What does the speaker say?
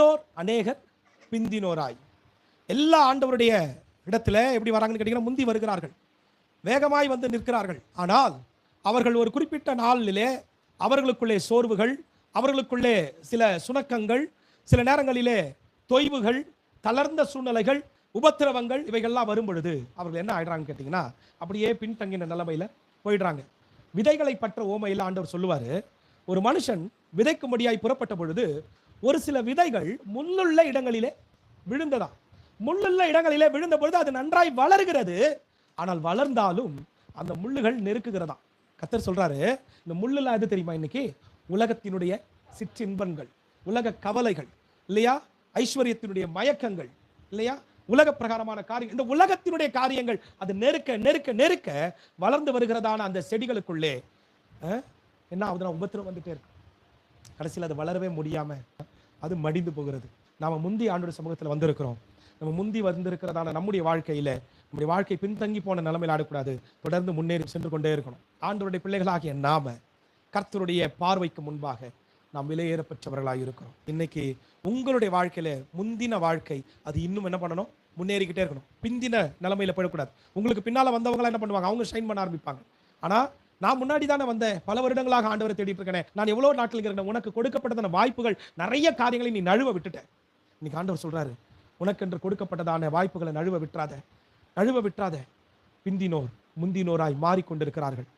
முந்தினோர் அநேகர் பிந்தினோராய். எல்லா ஆண்டவருடைய இடத்துல எப்படி வராங்கன்னு கேட்டிங்கன்னா முந்தி வருகிறார்கள். வேகமாய் வந்து நிற்கிறார்கள். ஆனால் அவர்கள் ஒரு குறிப்பிட்ட நாளிலே அவர்களுக்குள்ளே சோர்வுகள் அவர்களுக்குள்ளே சில சுணக்கங்கள் சில நேரங்களிலே தொய்வுகள் தளர்ந்த சூழ்நிலைகள் உபத்திரவங்கள் இவைகள்லாம் வரும் பொழுது அவர்கள் என்ன ஆயிடுறாங்க கேட்டிங்கன்னா அப்படியே பின்தங்கின நிலைமையில் போயிடுறாங்க. விதைகளை பற்ற ஓமையில் ஆண்டவர் சொல்லுவார் ஒரு மனுஷன் விதைக்கும்படியாய் புறப்பட்ட பொழுது ஒரு சில விதைகள் முள்ளுள்ள இடங்களிலே விழுந்ததா? முள்ளுள்ள இடங்களிலே விழுந்த பொழுது அது நன்றாய் வளர்கிறது. ஆனால் வளர்ந்தாலும் அந்த முள்ளுகள் நெருக்குகிறதா? கத்தர் சொல்றாரு இந்த முள்ளுலாம் எது தெரியுமா இன்னைக்கு? உலகத்தினுடைய சிற்றின்பங்கள் உலக கவலைகள் இல்லையா? ஐஸ்வர்யத்தினுடைய மயக்கங்கள் இல்லையா? உலக பிரகாரமான காரியம் இந்த உலகத்தினுடைய காரியங்கள் அது நெருக்க நெருக்க நெருக்க வளர்ந்து வருகிறதான அந்த செடிகளுக்குள்ளே என்ன ஆகுதுன்னா உபத்திரம் வந்துட்டே இருக்கு. கடைசியில் அது வளரவே முடியாம அது மடிந்து போகிறது. நாம் முந்தி ஆண்டோட சமூகத்தில் வந்திருக்கிறோம். நம்ம முந்தி வந்திருக்கிறதான நம்முடைய வாழ்க்கையில் நம்முடைய வாழ்க்கை பின்தங்கி போன நிலைமையில் ஆடக்கூடாது. தொடர்ந்து முன்னேறி சென்று கொண்டே இருக்கணும். ஆண்டோருடைய பிள்ளைகளாகிய நாம கர்த்தருடைய பார்வைக்கு முன்பாக நாம் விலையேறப்பெற்றவர்களாக இருக்கிறோம். இன்னைக்கு உங்களுடைய வாழ்க்கையில முந்தின வாழ்க்கை அது இன்னும் என்ன பண்ணணும்? முன்னேறிக்கிட்டே இருக்கணும். பிந்தின நிலைமையில போயிடக்கூடாது. உங்களுக்கு பின்னால வந்தவங்களாம் என்ன பண்ணுவாங்க? அவங்க ஷைன் பண்ண ஆரம்பிப்பாங்க. ஆனால் நான் முன்னாடி தானே வந்தேன். பல வருடங்களாக ஆண்டவரை தேடிட்டு இருக்கேன் நான் எவ்வளோ நாட்கள் இருக்கிறேன் உனக்கு கொடுக்கப்பட்டதான வாய்ப்புகள் நிறைய காரியங்களை நீ நழுவ விட்டுட்ட. இன்னைக்கு ஆண்டவர் சொல்றாரு உனக்கென்று கொடுக்கப்பட்டதான வாய்ப்புகளை நழுவ விட்டுறாத. நழுவ விட்டுறாத. பிந்தினோர் முந்தினோராய் மாறிக்கொண்டிருக்கிறார்கள்.